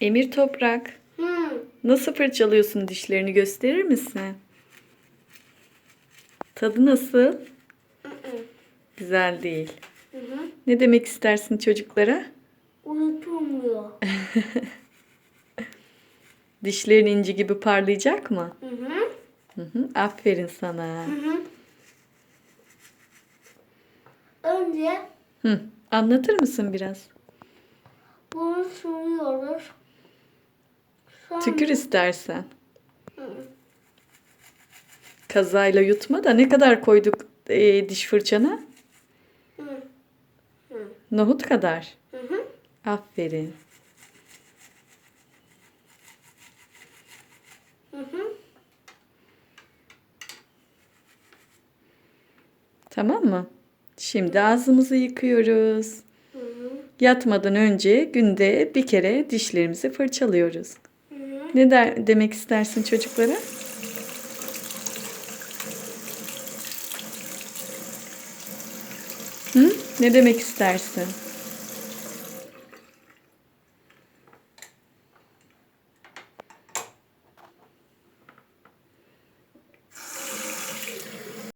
Emir Toprak, Hı. nasıl fırçalıyorsun dişlerini gösterir misin? Tadı nasıl? Güzel değil. Hı hı. Ne demek istersin çocuklara? Unutulmuyor. Dişlerin inci gibi parlayacak mı? Hı hı. Hı hı, aferin sana. Hı hı. Önce Hı, anlatır mısın biraz? Sonra... Tükür istersen. Kazayla yutma da ne kadar koyduk e, diş fırçana? Nohut kadar. Hı hı. Aferin. Hı hı. Tamam mı? Şimdi ağzımızı yıkıyoruz. Hı hı. Yatmadan önce günde bir kere dişlerimizi fırçalıyoruz. Ne der, demek istersin çocuklara? Hı? Ne demek istersin?